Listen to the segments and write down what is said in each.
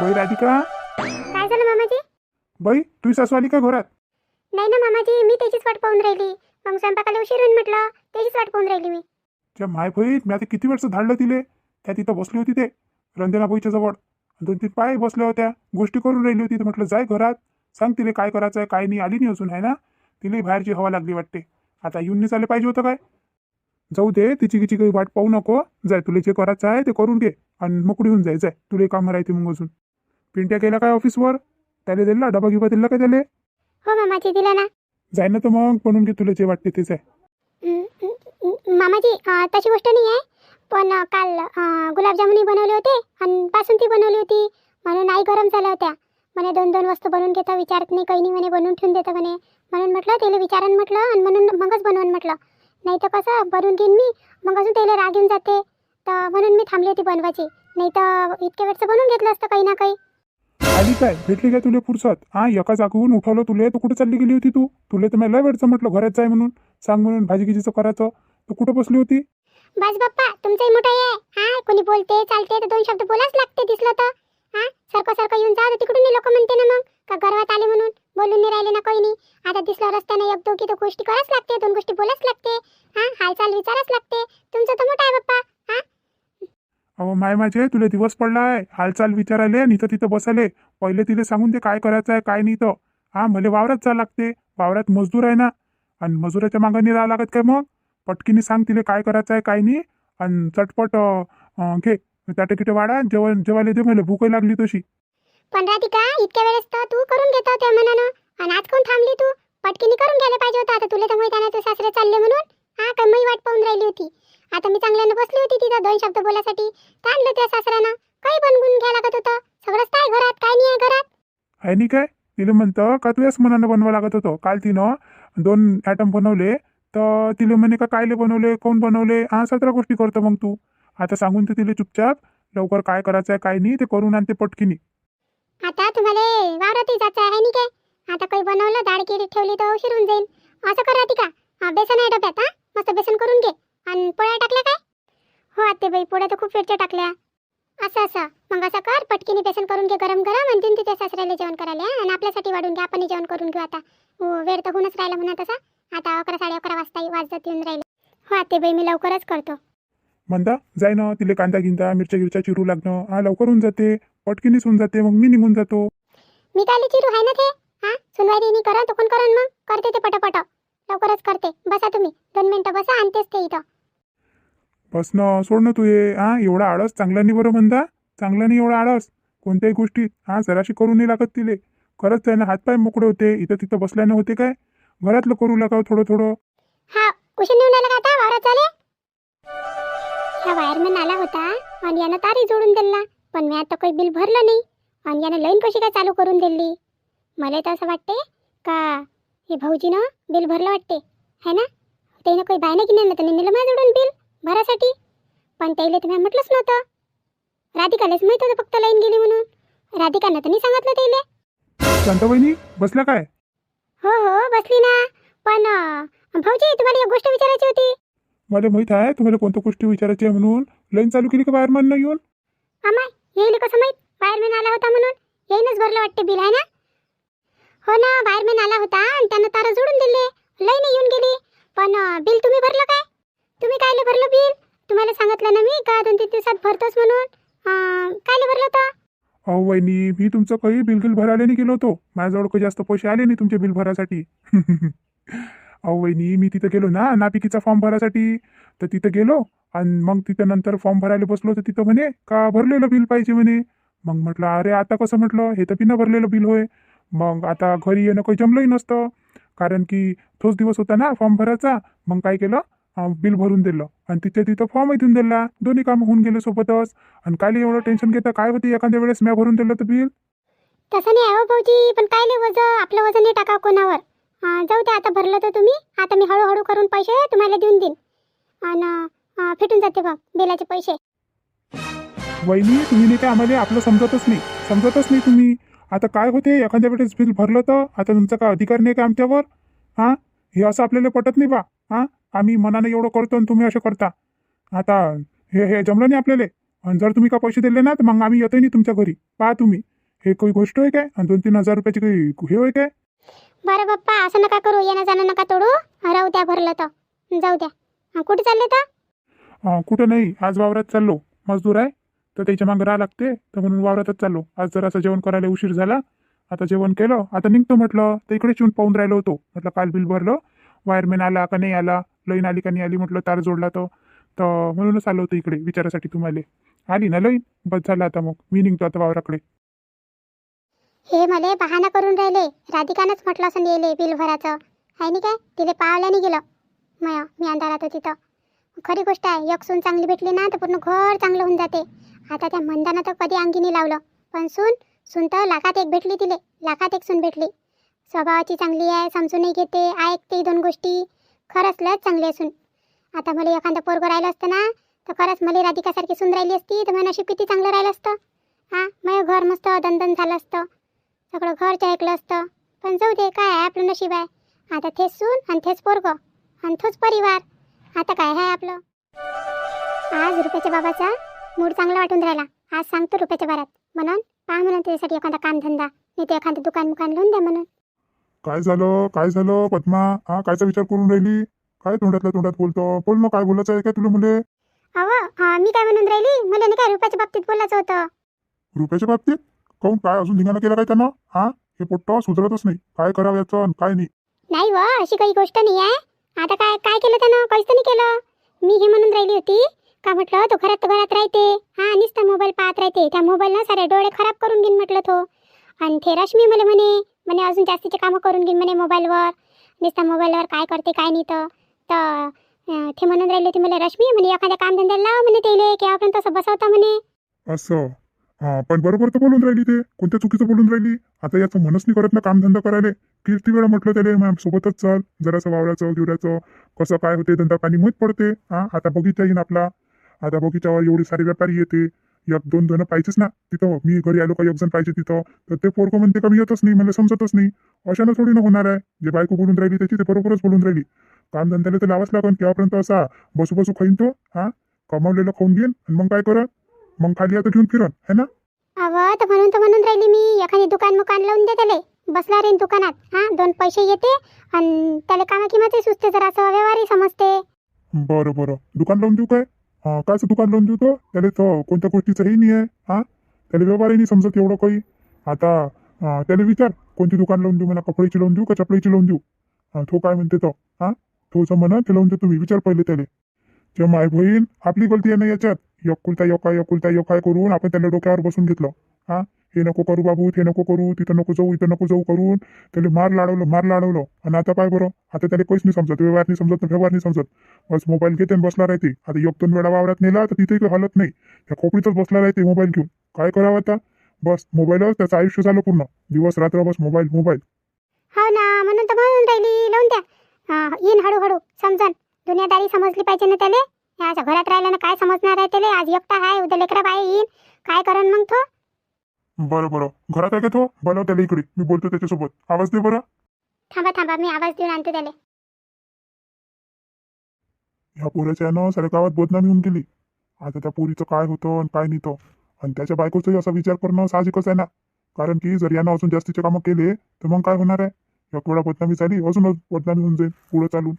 बाई राधिका? काय झालं मामाजी? बाई तुझी सासू आली का घरात? नाही ना मामाजी मी त्याचीच वाट पाहून राहिली. मग स्वयंपाकाला उशीर होईल म्हटलं त्याचीच वाट पाहून राहिली मी. त्या माय मी आता किती वेळचं धाडलं तिले. त्या तिथं बसली होती ते रंजनाबाईच्या जवळ. दोन तीन पाय बसल्या होत्या. गोष्टी करून राहिली होती तर म्हटलं जाय घरात. सांग तिले काय करायचं आहे काय नाही. आली नाही अजून आहे ना? तिला बाहेरची हवा लागली वाटते. आता येऊन नाही चालले पाहिजे होतं काय? जाऊ दे तिची किची काही वाट पाहू नको. जाय तुला जे करायचं आहे ते करून घे. आणि मोकळी होऊन जाय जाय. तुला काम राहते मग अजून. पिंट्या गेला काय ऑफिसवर? त्याला दिला डबा गिबा दिला काय त्याला हो मामाजी दिला ना. जाय ना तर मग बनवून घे तुला जे वाटते तेच आहे. मामाजी अं, तशी गोष्ट नाही आहे. पण अं, काल अं, गुलाबजामुनही बनवले होते आणि बासुंदी बनवली होती. म्हणून आई गरम झाल्या होत्या. म्हणे दोन दोन वस्तू बनवून घेता विचारत नाही काही नाही म्हणे बनवून ठेवून देतं म्हणे. म्हणून म्हटलं त्याला विचारन म्हटलं आणि म्हणून मगच बनवून म्हटलं. नाही तर कसं बनवून घेईन मी मग अजून त्याला राग येऊन जाते. तर म्हणून मी थांबली होती बनवायची. नाही तर इतक्या वेळचं बनवून घेतलं असतं काही ना काही. आली काय? भेटली काय तुले फुरसत? हा एका जागून उठवलं तुले? तर कुठं चालली गेली होती तू? तुला तर मला वेळचं म्हटलं घरात जाय म्हणून. सांग म्हणून भाजी गिजीचं करायचं. तू कुठं बसली होती? बस बाप्पा तुमचंही मोठं आहे. हा कोणी बोलते चालते तर दोन शब्द बोलाच लागते दिसलं तर. हा सारखं सारखं येऊन जा तर तिकडून लोक म्हणते ना मग. का गर्वात आले म्हणून? बोलून नाही राहिले ना काही नाही. आता दिसलं रस्त्याने एक दोघी तर गोष्टी करायच लागते दोन गोष्टी बोलाच लागते. हा हालचाल विचारच लागते. तुमचं तर मोठं आहे बाप्पा. अहो माय माझे तुला दिवस पडला आहे हालचाल विचारायले आणि इथं तिथं बसाले पहिले तिला सांगून ते काय करायचं आहे काय नाही तर हा मला वावरात जा लागते. वावरात मजदूर आहे ना. आणि मजुराच्या मागाने राहा लागत काय मग? पटकीने सांग तिला काय करायचं आहे काय नाही. आणि चटपट घे. त्या तिकीट वाढा जेवण जेवायला दे मला भूकही लागली तशी. पण राधिका इतक्या वेळेस तर तू करून घेत त्या मनानं आणि आज कोण थांबली तू? पटकीने करून घ्यायला पाहिजे होता. आता तुला तर माहिती आहे ना तू सासरे चालले म्हणून. हा का मी वाट पाहून राहिली होती. आता मी चांगल्यानं बसली होती तिथं दोन शब्द बोलासाठी. काय आणलं त्या सासऱ्यानं? काही बनवून घ्यायला लागत होतं. सगळंच काय घरात काय नाही आहे घरात? आहे नाही काय? तिला म्हणतं का तुझ्याच मनानं बनवा लागत होतं? काल तिनं दोन ॲटम बनवले तर तिला म्हणे का कायले बनवले कोण बनवले? हा सतरा गोष्टी करतो मग तू. आता सांगून तर तिला चुपचाप लवकर काय करायचं आहे काय नाही ते करून आणते पटकीनी. आता तुम्हाला वावरातही जायचं आहे नाही काय? आता काही बनवलं डाळ केली ठेवली तर उशीर होऊन जाईल असं कर राधिका हा, बेसन आहे डब्यात हा? मस्त बेसन करून घे. आणि पोळ्या टाकल्या काय? हो आते बाई पोळ्या तर खूप वेळच्या टाकल्या. असं असं. मग असं कर पटकीने बेसन करून घे गरम गरम आणि देऊन तिथे सासऱ्याला जेवण करायला? आणि आपल्यासाठी वाढून घ्या आपण जेवण करून घेऊ आता. हो वेळ तर होऊनच राहिला म्हणा तसा. आता अकरा साडे अकरा वाजता वाजत येऊन राहिले. हो आते बाई मी लवकरच करतो. म्हणता जाय ना तिला कांदा गिंदा मिरच्या गिरच्या चिरू लागणं. हा लवकर होऊन जाते. पटकीनीच होऊन जाते. मग मी निघून जातो. मी काय चिरू आहे ना ते? हा? सुनवाई दिनी करा तो कोण करण मग. करते ते पटापट. लवकरच करते. बसा तुम्ही. दोन मिनिटं बसा आणतेच ते इथं. बस ना सोड ना तू ये हा एवढा आळस चांगला नाही बरं म्हणता. चांगला नाही एवढा आळस. कोणत्याही गोष्टीत हा जराशी करू नाही लागत तिले. खरंच आहे ना हातपाय मोकळे होते. इथं तिथं बसल्याने होते काय? घरातलं करू लागावं थोडं थोडं. हा उशीर नेऊन आला का आता? वावरात झाले हा वायरमॅन आला होता. आणि यानं तारी जोडून दिला. पण मी आता काही बिल भरलं नाही. आणि यानं लाईन कशी काय चालू करून दिली? मला तर असं वाटते का हे भाऊजीनं बिल भरलं वाटते. है ना? त्यानं काही बाय नाही की नाही तर नेलं माझ्या जोडून बिल भरासाठी. पण त्याला मी म्हटलंच नव्हतं. राधिकालाच माहीत होतं फक्त लाईन गेली म्हणून. राधिकानं तर नाही सांगितलं त्याला. शांताबाईनी बसल्या काय? हो हो बसली ना. पण अं, भाऊजी तुम्हाला एक गोष्ट विचारायची होती. मला माहीत आहे तुम्हाला कोणत्या गोष्टी विचारायची आहे म्हणून? लाईन चालू केली का बाहेर येऊन? अमाय येईल कसं माहीत? बाहेरमॅन आला होता म्हणून. येईनच भरलं वाटते बिल आहे ना? हो ना बाहेरमॅन आला होता आणि त्यानं तारा जोडून दिले. लईन येऊन गेली. पण बिल तुम्ही भरलं काय? तुम्ही कायले भरलं बिल? तुम्हाला सांगितलं ना मी का दोन तीन दिवसात भरतोच म्हणून. कायले भरलं होतं? अहो वहिनी मी तुमचं काही बिल गिल भरायला नाही गेलो होतो. माझ्याजवळ काही जास्त पैसे आले नाही तुमचे बिल भरासाठी. अहो वहिनी मी तिथं गेलो ना नापिकीचा फॉर्म भरासाठी तर तिथं गेलो आणि मग तिथं नंतर फॉर्म भरायला बसलो तर तिथं म्हणे का भरलेलं बिल पाहिजे? म्हणे. मग म्हटलं अरे आता कसं म्हटलं? हे तर बिना भरलेलं बिल होय. मग आता घरी येणं काही जमलंही नसतं. कारण की तोच दिवस होता ना फॉर्म भरायचा. मग काय केलं? बिल भरून दिलं. आणि तिथे तिथं फॉर्मही देऊन दिला. दोन्ही कामं होऊन गेले सोबतच. आणि काय एवढं टेन्शन घेता काय होते? एखाद्या वेळेस म्या भरून दिलं तर बिल तसं नाही आहे भाऊजी पण कायले वजन आपलं वजन नाही टाका कोणावर. जाऊ दे आता भरलं तर तुम्ही. आता मी हळूहळू करून पैसे तुम्हाला देऊन देईन. आणि फिटून जाते बघ बिलाचे पैसे. वहिनी तुम्ही नाही काय आम्हाला आपलं समजतच नाही. समजतच नाही तुम्ही. आता काय होते? एखाद्या वेळेस बिल भरलं तर आता तुमचा काय अधिकार नाही का आमच्यावर? हां? हे असं आपल्याला पटत नाही बा. हां? आम्ही मनाने एवढं करतो आणि तुम्ही असं करता. आता हे हे जमलं नाही आपल्याला. आणि जर तुम्ही का पैसे दिले ना तर मग आम्ही येतोय नाही तुमच्या घरी. पहा तुम्ही. हे काही गोष्ट आहे काय? आणि दोन तीन हजार रुपयाची काही हे होय काय? बरं बाप्पा असं नका करू. येणं जाणं नका तोडू. राहू द्या भरलं तर. जाऊ द्या. कुठे चालले तर? कुठं नाही. आज वावरात चाललो. मजदूर आहे. तर त्याच्या मागं राहा लागते. तर म्हणून वावरातच चाललो. आज जर असं जेवण करायला उशीर झाला आता जेवण केलं आता निघतो म्हटलं तर इकडेच येऊन पाहून राहिलो होतो. म्हटलं काल बिल भरलं वायरमॅन आला का नाही आला लईन आली का नाही आली म्हटलं तार जोडला तर. तर म्हणूनच आलो होतो इकडे विचारासाठी तुम्हाला. आली ना लईन? बस झालं आता मग. मी निघतो आता वावराकडे. हे मले बहाना करून राहिले. राधिकानंच म्हटलं असं नेले बिल भराचं आहे नाही काय? तिले पावल्याने गेलं. मय मी अंधारात होती तर. खरी गोष्ट आहे एक चांगली भेटली ना तर पूर्ण घर चांगलं होऊन जाते. आता त्या मंदानं तर कधी अंगिनी लावलं. पण सून सून तर लाखात एक भेटली तिले. लाखात एक सून भेटली. स्वभावाची चांगली आहे समजूनही घेते ऐकते दोन गोष्टी. खरंच लयच चांगली असून आता मला एखादं पोरगं राहिलं असतं ना तर खरंच मला राधिकासारखी सून राहिली असती तर माझं नशीब किती चांगलं राहिलं असतं. हां माझं घर मस्त दणदण झालं असतं. सगळं घर ऐकलं असतं. पण जाऊ दे काय आहे आपलं नशीब आहे. आता थेच सून आणि तेच पोरगं आणि तोच परिवार. आता काय आहे आपलं? आज रुपयाच्या बाबाचा मूड चांगला वाटून राहिला. आज सांगतो रुपयाच्या बारात म्हणून पहा म्हणून त्याच्यासाठी एखादा कामधंदा. नाही तर एखादं दुकान मुकान लावून द्या म्हणून. काय झालं? काय झालं? पद्मा? हा कायचा विचार करून राहिली? काय तोंडातल्या तोंडात बोलतो? बोल ना काय बोलायचं आहे काय तुला मुले? अहो मी काय म्हणून राहिली? मला नाही काय रुपयाच्या बाबतीत बोलायचं होतं? रुपयाच्या बाबतीत? काऊन काय अजून धिंगाणा केला काय त्यानं? हा? हे पोट्ट सुधरतच नाही. काय करावं याचं आणि काय नाही? नाही व अशी काही गोष्ट नाही आहे आता काय काय केलं त्यानं? काहीच नाही केलं. मी हे म्हणून राहिली होती का म्हटलं तो घरात तर घरात राहते. हा नुसता मोबाईल पाहत राहते. त्या मोबाईल ना सारे डोळे खराब करून घेईन म्हटलं तो. आणि ते रश्मी मला म्हणे म्हणे अजून जास्तीचे कामं करून घेईन म्हणे मोबाईलवर नुसता मोबाईलवर काय करते काय नाही तर. ते म्हणून राहिले होते मला रश्मी म्हणे एखाद्या कामधंद्याला लाव म्हणे तेले की आपण तसं बसवता म्हणे. असं? हा पण बरोबर तर बोलून राहिली ते. कोणत्या चुकीचं बोलून राहिली? आता याचं मनस नाही करत ना कामधंदा करायला. किती वेळा म्हटलं त्याला मॅम सोबतच चाल. जरासं वावराचं गिवऱ्याचं कसं काय होते धंदा पाणी माहीत पडते. हा आता बघितलं येईन आपला. आता बगीच्यावर एवढे सारे व्यापारी येते. एक दोन जण पाहिजेच ना. तिथं मी घरी आलो का एक जण पाहिजे तिथं. तर ते पोरकं म्हणते का मी येतच नाही मला समजतच नाही. अशानं थोडी ना होणार आहे. जे बायको बोलून राहिली त्याची ते बरोबरच बोलून राहिली. कामधंद्याला तर लावाच लागन केव्हापर्यंत असा बसू बसू खाईन तो हा? कमावलेलं खाऊन घेईन आणि मग काय करत मग खाली आता घेऊन फिरन है ना? अव तर म्हणून तर म्हणून राहिली मी. एखादी दुकान मुकान लावून दे त्याले. बसला रेन दुकानात हा? दोन पैसे येते आणि त्याला कामा किंमतही सुचते जरा असं व्यवहारही समजते. बरं बरं. दुकान लावून देऊ काय? हा कायचं दुकान लावून देऊ तो त्याला तो कोणत्या गोष्टीचं हे नाही आहे हा? त्याला व्यवहारही नाही समजत एवढं काही. आता हा, त्याला विचार कोणती दुकान लावून देऊ मला कपड्याची लावून देऊ का चपड्याची लावून देऊ? तो काय म्हणते तो हा? तो म्हणा ते लावून देतो मी विचार पहिले त्याला जेव्हा माय बहीण आपली गलती आहे ना याच्यात एकुलता योका यकुलता यकाय करून आपण त्याला डोक्यावर बसून घेतलं हा? हे नको करू बाबू ते नको करू तिथं नको जाऊ इथं नको जाऊ करून. त्याला मार लाडवलं मार लाडवलं. आणि आता काय बरं? आता त्याला काहीच नाही समजत व्यवहार नाही समजत व्यवहार नाही समजत. बस मोबाईल घेते बसला राहते. आता एक दोन वेळा वावरात नेला तर तिथे काही हलत नाही. त्या खोपडीतच बसला राहते मोबाईल घेऊन. काय करावं आता? बस मोबाईलवर त्याचं आयुष्य झालं पूर्ण. दिवस रात्र बस मोबाईल मोबाईल. हो ना म्हणून तर म्हणून राहिली. लावून द्या. येईन हळूहळू. समजन. दुनियादारी समजली पाहिजे ना त्याला? हे घरात राहिल्यानं काय समजणार आहे त्याला? आज एकटा आहे उद्या लेकरा बाय येईन. काय करण मग तो? बरं बरं. घरात आहे का तो? बोलाव त्याला इकडे. मी बोलतो त्याच्यासोबत. आवाज दे बरं. थांबा थांबा. मी आवाज देऊन आणते त्याले. ह्या पोराच्या यानं साऱ्या गावात बदनामी होऊन गेली. आता त्या पोरीचं काय होतं आणि काय नाही तो. आणि त्याच्या बायकोचाही असा विचार करणं साहजिकच आहे ना. कारण की जर यानं अजून जास्तीचे कामं केले तर मग काय होणार आहे? एक वेळा बदनामी झाली अजूनच बदनामी होऊन जाईल पुढं चालून.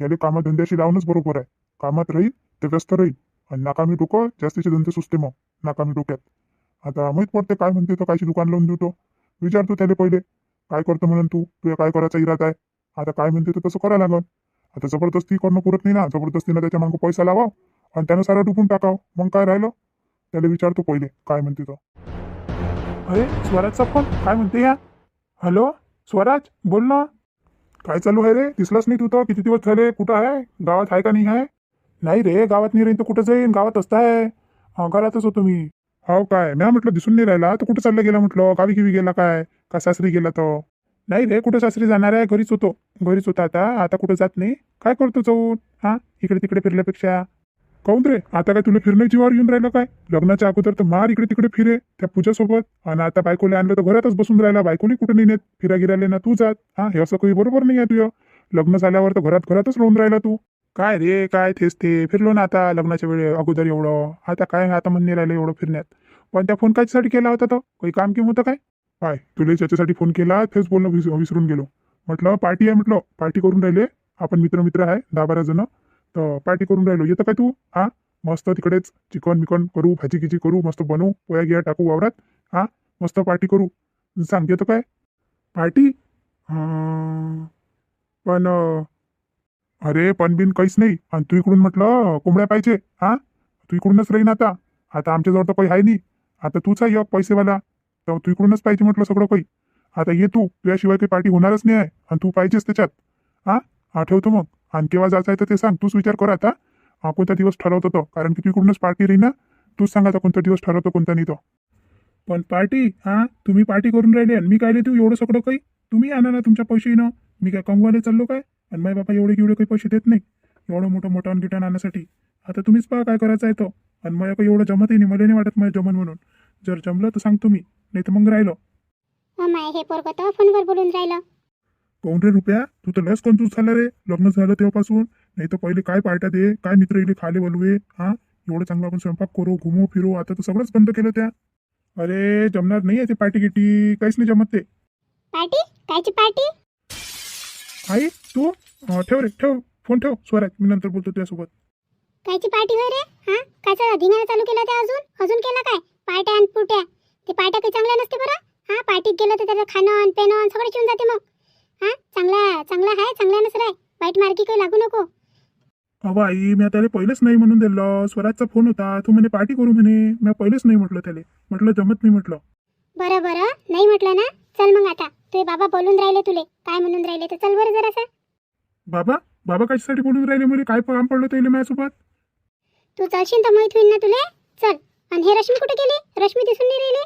याले कामधंद्याशी लावणंच बरोबर आहे. कामात राहील ते व्यस्त राहील. आणि नाकामी डोकं जास्तीचे धंदे सुचते मग. नाकामी डोक्यात. आता माहीत पडते काय म्हणते तो कायची दुकान लावून देतो. विचारतो त्याला पहिले काय करतो म्हणून तू? तुझ्या काय करायचा इरादा आहे? आता काय म्हणते तर तसं करायला लागल. आता जबरदस्ती करणं पुरत नाही ना. जबरदस्तीनं त्याच्या मागं पैसा लावा आणि त्यानं सारा डुबून टाकाव. मग काय राहिलं? त्याला विचारतो पहिले काय म्हणते तो? अरे स्वराजचा फोन काय म्हणते या हॅलो स्वराज बोल ना. काय चालू आहे रे? दिसलाच नाही तू तर? किती दिवस झाले? कुठं आहे? गावात आहे का नाही आहे? नाही रे गावात नाही राहीन तर कुठं जाईन? गावात असता हा घरातच होतो मी. हो काय? मी म्हटलं दिसून नाही राहिला. तर कुठं चालला गेला म्हटलं? गावी किवी गेला काय? का सासरी गेला तो? नाही रे कुठं सासरी जाणार आहे? घरीच होतो. घरीच होता आता. आता कुठं जात नाही? काय करतो जाऊन? हा? इकडे तिकडे फिरल्यापेक्षा. काऊन रे? आता काय तुला फिरणं जीवावर येऊन राहिलं काय? लग्नाच्या अगोदर तर मार इकडे तिकडे फिरे त्या पूजासोबत. आणि आता बायकोला आणलं तर घरातच बसून राहिला. बायकोली कुठे नाही नेत. फिरा गिरायला ना तू जात. हा? हे असं काही बरोबर नाही आहे तुझं. लग्न झाल्यावर तर घरात घरातच राहून राहिला तू. काय रे काय तेच ते. फिरलो ना आता लग्नाच्या वेळे अगोदर एवढं. आता काय आता म्हणणे राहिलं एवढं फिरण्यात. पण त्या फोन कायच्यासाठी केला होता तो? काही काम किम होतं काय? काय? तुला ज्याच्यासाठी फोन केला तेच बोलणं विस विसरून गेलो. म्हटलं पार्टी आहे म्हटलं. पार्टी करून राहिले. आपण मित्र मित्र आहे दहा बारा जण. तर पार्टी करून राहिलो. येतं काय तू? हा? मस्त तिकडेच चिकन बिकन करू भाजी गिजी करू मस्त बनवू पोया गिया टाकू वावरात. हा? मस्त पार्टी करू. सांग येतं काय? पार्टी? पण अरे पण बिन काहीच नाही. आणि तू इकडून म्हटलं कोंबड्या पाहिजे. हा? तू इकडूनच राहीन आता. आता आमच्याजवळ तर काही आहे नाही. आता तूच आहे पैसेवाला. तर तू इकडूनच पाहिजे म्हटलं सगळं काही. आता ये तू. तुझ्याशिवाय काही पार्टी होणारच नाही आहे. आणि तू पाहिजेस त्याच्यात. हा? हा ठेवतो मग. आणि केव्हा जायचं आहे तर ते सांग. तूच विचार कर आता. हा कोणता दिवस ठरवतो तो? कारण की तू इकडूनच पार्टी राही ना? तूच सांग आता कोणता दिवस ठरवतो कोणता नाही तो. पण पार्टी? हा? तुम्ही पार्टी करून राहिले आणि मी काय तू एवढं सगळं काही? तुम्ही आणा ना तुमच्या पैसे ना. मी काय कमवायला चाललो काय? आणि माझे बाबा एवढे एवढे काही पैसे देत नाही. एवढं मोठं मोठं गिटाण आणण्यासाठी. आता तुम्हीच पहा काय करायचं आहे तो. आणि मला काही एवढं जमतही नाही मला नाही वाटत माझ्या जमन म्हणून. जर जमलं तर सांगतो मी नाही तर मग राहिलो. माय हे पोरगं तर फोनवर बोलून राहिलं. कोण रे रुपया? तू तर लस कंजूस झाला रे. लग्न झालं तेव्हापासून. नाही तर पहिले काय पार्ट्या दे? काय मित्र इले खाले बोलवे हा? एवढं चांगलं आपण स्वयंपाक करू घुमू फिरू आता तर सगळंच बंद केलं त्या. अरे जमणार नाही आहे ते पार्टी गिटी काहीच नाही जमत ते. पार्टी? कायची पार्टी? आई तू अं, ठेव रे ठेव फोन ठेव स्वराज मी नंतर बोलतो तुझ्यासोबत. कायची पार्टी होय रे? हा? कायचा धिंगाणा चालू केला ते अजून? अजून केला काय? पार्ट्या आणि पुट्या ते पार्ट्या काही चांगल्या नसते बरं? हा पार्टीत गेलं तर त्याचं खाणं आणि पेणं आणि सगळं शिवून जाते मग. हा? चांगला चांगला आहे? चांगला नसर आहे? वाईट मार्गी काही लागू नको. अहो आई मी त्याला पहिलेच नाही म्हणून दिलं. स्वराजचा फोन होता. तू म्हणे पार्टी करू म्हणे. मी पहिलेच नाही म्हटलं त्याला. म्हटलं जमत नाही म्हटलं. बरं बरं. नाही म्हटलं ना? चल मग आता. तुझे बाबा बोलून राहिले तुले. काय म्हणून राहिले तर चल बरं जरासा. बाबा बाबा कशासाठी बोलून राहिले मला? काय काम पडलं त्याला माझ्यासोबत? तू चलशील तर माहीत होईल ना तुले? चल. आणि हे रश्मी कुठे गेली? रश्मी दिसून नाही राहिली?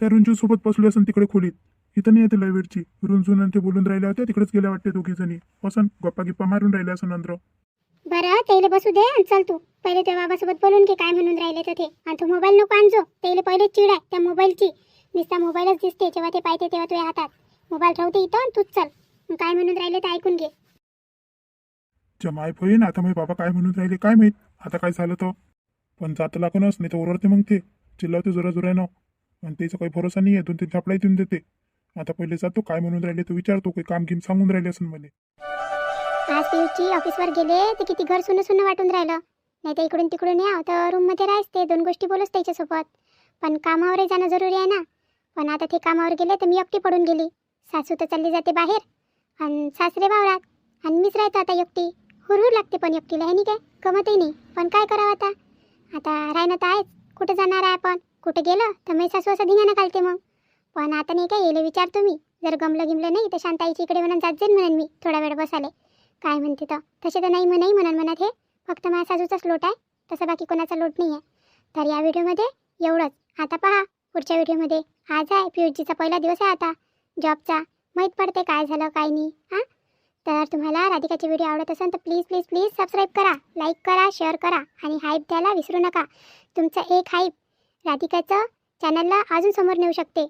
त्या रुंजू सोबत बसली असन तिकडे खोलीत. इथं नाही येते लायब्ररीची रुंजून आणि ते बोलून राहिल्या होत्या तिकडेच गेल्या वाटते दोघी जणी. असन गप्पा गिप्पा मारून राहिल्या असं नंतर. बरं त्याला बसू दे आणि चल तू. पहिले त्या बाबासोबत बोलून घे काय म्हणून राहिले तर ते. आणि तू मोबाईल नको आणजो. त्याला पहिले चिड आहे त्या मोबाईलची. नुसता मोबाईलच दिसते जेव्हा ते पाहते तेव्हा तुझ्या हातात. मोबाईल ठेवते इथं आणि तूच चल. मग काय म्हणून राहिले ते ऐकून घे. जमाय होईन आता मग बाबा काय म्हणून राहिले काय माहीत? आता काय झालं तर? पण जात लागूनच नाही तर ओरडते मग ते. चिल्लावते जोरा जोरानं आणि त्याचा काही भरोसा नाही आहे दोन तीन झापडाही देऊन देते. आता पहिले जातो काय म्हणून राहिले तो विचारतो काही काम घेऊन सांगून राहिले असं मला. आज ऑफिसवर गेले तर किती घर सुनं सुनं वाटून राहिलं. नाही तर इकडून तिकडून या तर रूममध्ये राहायच ते दोन गोष्टी बोलच त्याच्यासोबत. पण कामावरही जाणं जरुरी आहे ना. पण आता ते कामावर गेले तर मी एकटी पडून गेली. सासू तर चालली जाते बाहेर. आणि सासरे वावरात. आणि मीच राहतो आता एकटी. हुरहुर लागते पण एकटीला हे नाही काय? गमतही नाही. पण काय करावं आता? आता राहणं तर आहेच. कुठं जाणार आहे आपण? कुठं गेलं तर मी सासू असं धिंगाणं घालते मग. पण आता नाही काय येले विचारतो मी जर गमलं गिमलं नाही तर शांताईची इकडे म्हणून जात जाईन म्हणून मी थोडा वेळ बसाले काय म्हणते तर तसे तर नाही नाही म्हणून म्हणत हे. फक्त माझ्या सासूचाच लोट आहे. तसं बाकी कोणाचा लोट नाही आहे. तर या व्हिडिओमध्ये एवढंच. आता पहा पुढच्या व्हिडिओमध्ये. आज आहे पी यू जीचा पहिला दिवस आहे आता. जॉबचा माहीत पडते काय झालं काय नाही हां? तर तुम्हाला राधिकाचे व्हिडिओ आवडत असेल तर प्लीज प्लीज प्लीज सबस्क्राईब करा लाईक करा शेअर करा आणि हाईप द्यायला विसरू नका. तुमचं एक हाईप राधिकाचं चॅनलला अजून समोर नेऊ शकते.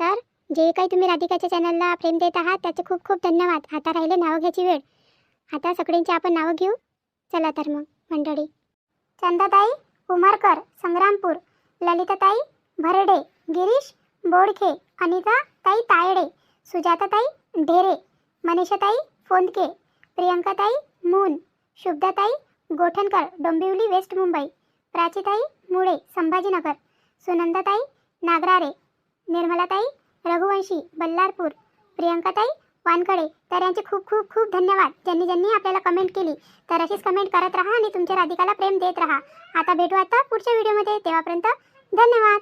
तर जे काही तुम्ही राधिकाच्या चॅनलला प्रेम देत आहात त्याचे खूप खूप धन्यवाद. आता राहिले नावं घ्यायची वेळ. आता सगळ्यांची आपण नावं घेऊ. चला तर मग मंडळी. चंदाताई उमरकर संग्रामपूर ललिताताई भरडे गिरीश बोडखे अनिता ताई तायडे सुजाताताई ढेरे मनीषाताई फोंदके प्रियंकाताई मून शुभदाताई गोठणकर डोंबिवली वेस्ट मुंबई प्राचीताई मुळे संभाजीनगर सुनंदाताई नागरारे निर्मलाताई रघुवंशी बल्लारपूर प्रियंकाताई वानकडे तर यांचे खूप खूप खूप धन्यवाद. ज्यांनी ज्यांनी आपल्याला कमेंट केली तर अशीच कमेंट करत राहा आणि तुमच्या राधिकाला प्रेम देत राहा. आता भेटू आता पुढच्या व्हिडिओमध्ये तेव्हापर्यंत धन्यवाद.